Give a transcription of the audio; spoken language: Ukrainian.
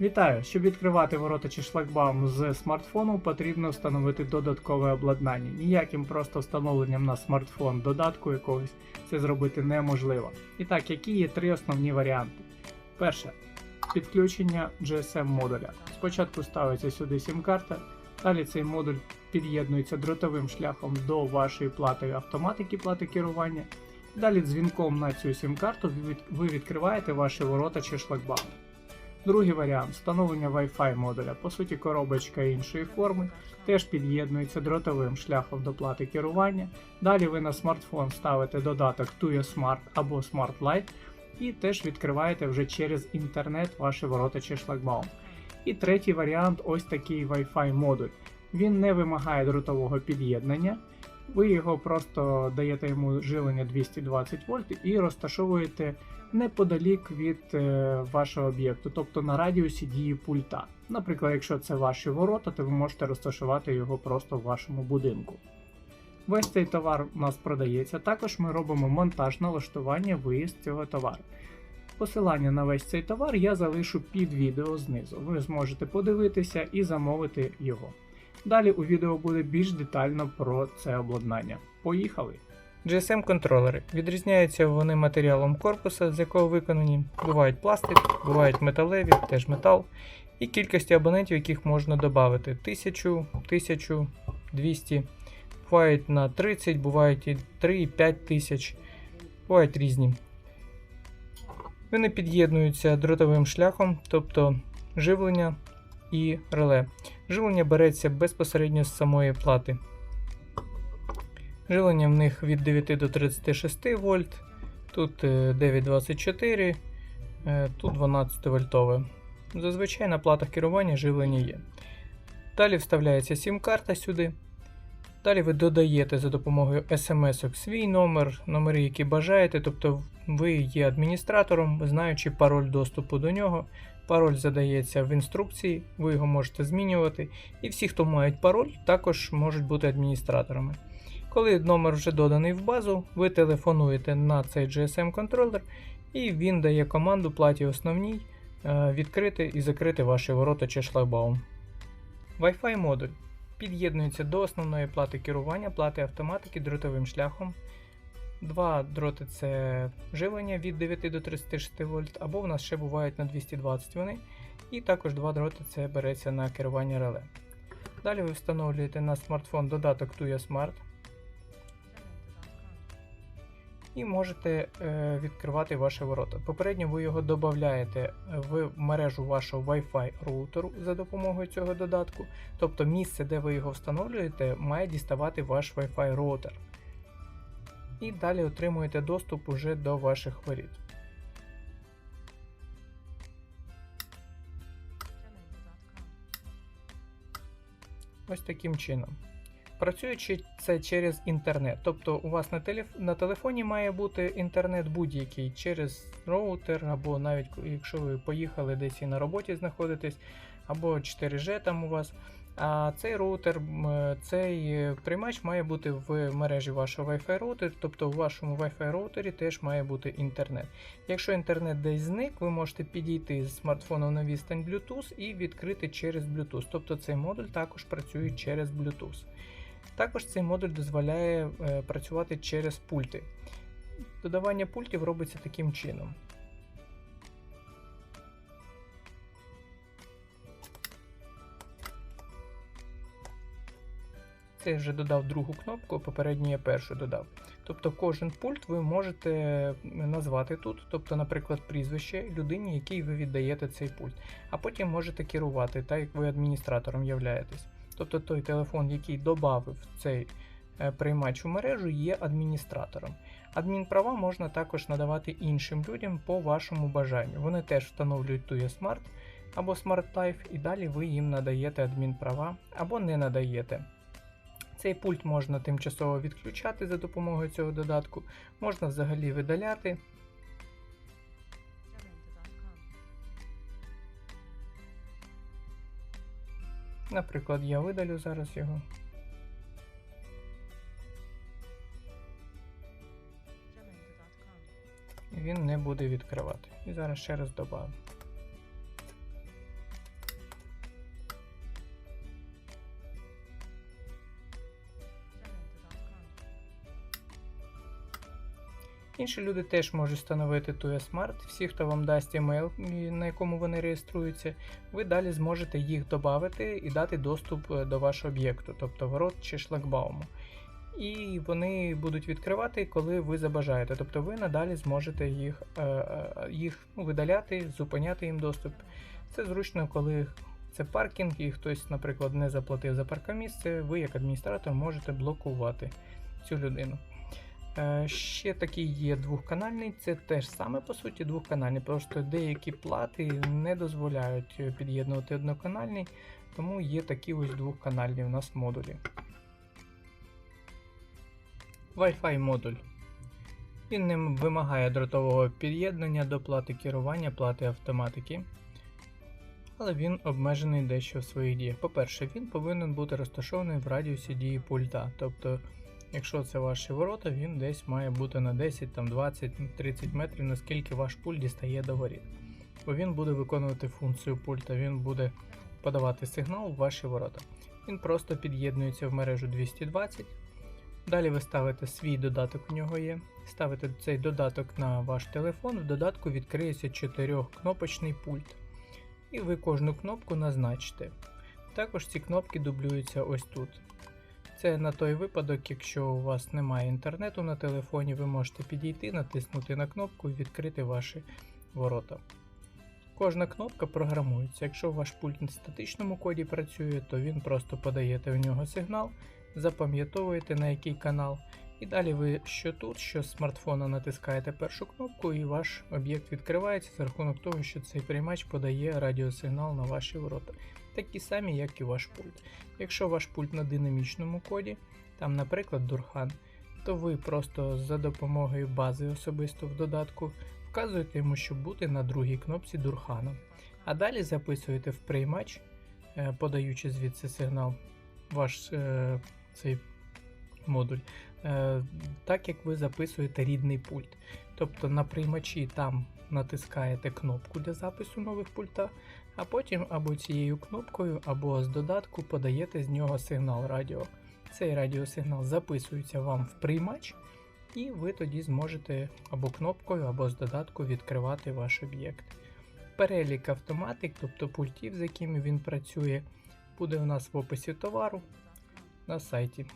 Вітаю! Щоб відкривати ворота чи шлагбаум з смартфону, потрібно встановити додаткове обладнання. Ніяким просто встановленням на смартфон додатку якогось це зробити неможливо. І так, які є три основні варіанти. Перше підключення GSM модуля. Спочатку ставиться сюди сім-карта, далі цей модуль під'єднується дротовим шляхом до вашої плати автоматики плати керування. Далі дзвінком на цю сім-карту ви ви відкриваєте ваші ворота чи шлагбаум. Другий варіант встановлення Wi-Fi модуля, по суті, коробочка іншої форми, теж під'єднується дротовим шляхом до плати керування. Далі ви на смартфон ставите додаток Tuya Smart або Smart Lite і теж відкриваєте вже через інтернет ваші ворота чи шлагбаум. І третій варіант ось такий Wi-Fi модуль. Він не вимагає дротового під'єднання. Ви його просто даєте йому живлення 220 вольт і розташовуєте неподалік від е, вашого об'єкту, тобто на радіусі дії пульта. Наприклад, якщо це ваші ворота, то ви можете розташувати його просто в вашому будинку. Весь цей товар у нас продається. Також ми робимо монтаж, налаштування, виїзд цього товару. Посилання на весь цей товар я залишу під відео знизу. Ви зможете подивитися і замовити його. Далі у відео буде більш детально про це обладнання. Поїхали! GSM-контролери. Відрізняються вони матеріалом корпуса, з якого виконані. Бувають пластик, бувають металеві, теж метал, і кількості абонентів, яких можна додати. 1000, 1000, 200. Бувають на 30, бувають і 3, і 5 тисяч. Бувають різні. Вони під'єднуються дротовим шляхом, тобто живлення і реле. Жилення береться безпосередньо з самої плати. Жилення в них від 9 до 36 вольт, тут е, 924, е, тут 12 вольтове. Зазвичай на платах керування живлення є. Далі вставляється сім-карта сюди. Далі ви додаєте за допомогою смс свій номер, номери, які бажаєте, тобто ви є адміністратором, знаючи пароль доступу до нього. Пароль задається в інструкції, ви його можете змінювати. І всі, хто мають пароль, також можуть бути адміністраторами. Коли номер вже доданий в базу, ви телефонуєте на цей GSM-контролер, і він дає команду платі основній е, відкрити і закрити ваші ворота чи шлагбаум. Wi-Fi модуль під'єднується до основної плати керування, плати автоматики дротовим шляхом. Два дроти це живлення від 9 до 36 вольт, або в нас ще бувають на 220 вони. І також два дроти це береться на керування реле. Далі ви встановлюєте на смартфон додаток Tuya Smart і можете е, відкривати ваші ворота. Попередньо ви його додаєте в мережу вашого Wi-Fi роутеру за допомогою цього додатку. Тобто місце, де ви його встановлюєте, має діставати ваш Wi-Fi роутер. І далі отримуєте доступ уже до ваших воріт. Ось таким чином. Працюючи це через інтернет. Тобто у вас на, телеф... на телефоні має бути інтернет будь-який через роутер, або навіть якщо ви поїхали десь і на роботі знаходитесь, або 4G там у вас. А цей роутер, цей приймач має бути в мережі вашого Wi-Fi роутера, тобто у вашому Wi-Fi роутері теж має бути інтернет. Якщо інтернет десь зник, ви можете підійти з смартфону на відстань Bluetooth і відкрити через Bluetooth. Тобто цей модуль також працює через Bluetooth. Також цей модуль дозволяє е, працювати через пульти. Додавання пультів робиться таким чином. Це вже додав другу кнопку, попередньо я першу додав. Тобто кожен пульт ви можете назвати тут, тобто, наприклад, прізвище людині, якій ви віддаєте цей пульт, а потім можете керувати, так як ви адміністратором являєтесь. Тобто той телефон, який додав цей е, приймач у мережу, є адміністратором. Адмінправа можна також надавати іншим людям по вашому бажанню. Вони теж встановлюють Tuya Smart або Smart Life, і далі ви їм надаєте адмінправа або не надаєте. Цей пульт можна тимчасово відключати за допомогою цього додатку, можна взагалі видаляти. Наприклад, я видалю зараз його. Він не буде відкривати. І зараз ще раз додам. Інші люди теж можуть встановити TUE Smart. Всі, хто вам дасть емейл, на якому вони реєструються, ви далі зможете їх додати і дати доступ е, до вашого об'єкту, тобто ворот чи шлагбауму. І вони будуть відкривати, коли ви забажаєте. Тобто ви надалі зможете їх, е, е, їх видаляти, зупиняти їм доступ. Це зручно, коли це паркінг, і хтось, наприклад, не заплатив за паркомісце, ви як адміністратор можете блокувати цю людину. Е, Ще такий є двохканальний, це теж саме по суті двохканальний, просто деякі плати не дозволяють е, під'єднувати одноканальний, тому є такі ось двохканальні у нас модулі. Wi-Fi модуль. Він не вимагає дротового під'єднання до плати керування, плати автоматики. Але він обмежений дещо в своїх діях. По-перше, він повинен бути розташований в радіусі дії пульта. Тобто, якщо це ваші ворота, він десь має бути на 10, там, 20, 30 метрів, наскільки ваш пульт дістає до воріт. Бо він буде виконувати функцію пульта, він буде подавати сигнал в ваші ворота. Він просто під'єднується в мережу 220. Далі ви ставите свій додаток, у нього є. Ставите цей додаток на ваш телефон, в додатку відкриється 4-кнопочний пульт. І ви кожну кнопку назначите. Також ці кнопки дублюються ось тут. Це на той випадок, якщо у вас немає інтернету на телефоні, ви можете підійти, натиснути на кнопку і відкрити ваші ворота. Кожна кнопка програмується. Якщо ваш пульт на статичному коді працює, то він просто подаєте в нього сигнал, запам'ятовуєте на який канал, і далі ви що тут, що з смартфона натискаєте першу кнопку, і ваш об'єкт відкривається за рахунок того, що цей приймач подає радіосигнал на ваші ворота. Такі самі, як і ваш пульт. Якщо ваш пульт на динамічному коді, там, наприклад, Дурхан, то ви просто за допомогою бази особисто в додатку вказуєте йому, щоб бути на другій кнопці Дурхана. А далі записуєте в приймач, е, подаючи звідси сигнал, ваш е, цей модуль, е, так як ви записуєте рідний пульт. Тобто на приймачі там натискаєте кнопку для запису нових пульта, а потім або цією кнопкою, або з додатку подаєте з нього сигнал радіо. Цей радіосигнал записується вам в приймач, і ви тоді зможете або кнопкою, або з додатку відкривати ваш об'єкт. Перелік автоматик, тобто пультів, з якими він працює, буде у нас в описі товару на сайті.